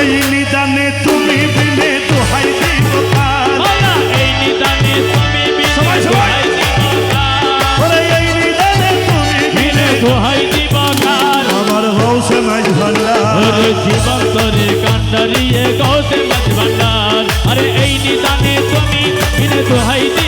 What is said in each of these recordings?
এই নিদানে তুমি বিনে দোহাই দিব এই নিদানে তুমি সবাই সবাই। এই নিদানে তুমি বিনে দোহাই দিব আমার হৌসে মাঝ ভান্ডার। জীবন তরে কান্ডারিয়ে গৌসে মাঝ ভান্ডার। আরে এই নিদানে তুমি বিনে দোহাই দিব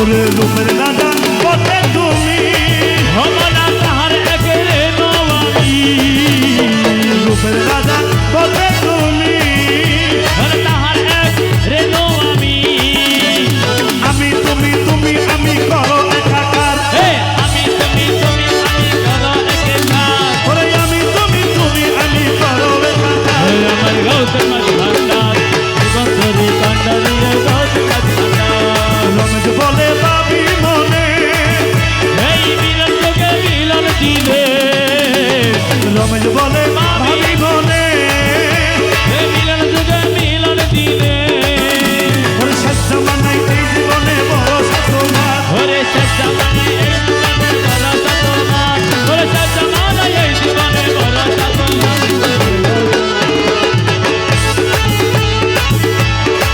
ওরে রূপের দাদা পথে তুমি ভোলা তাহার একের নবাবি। রূপের দাদা পথে তুমি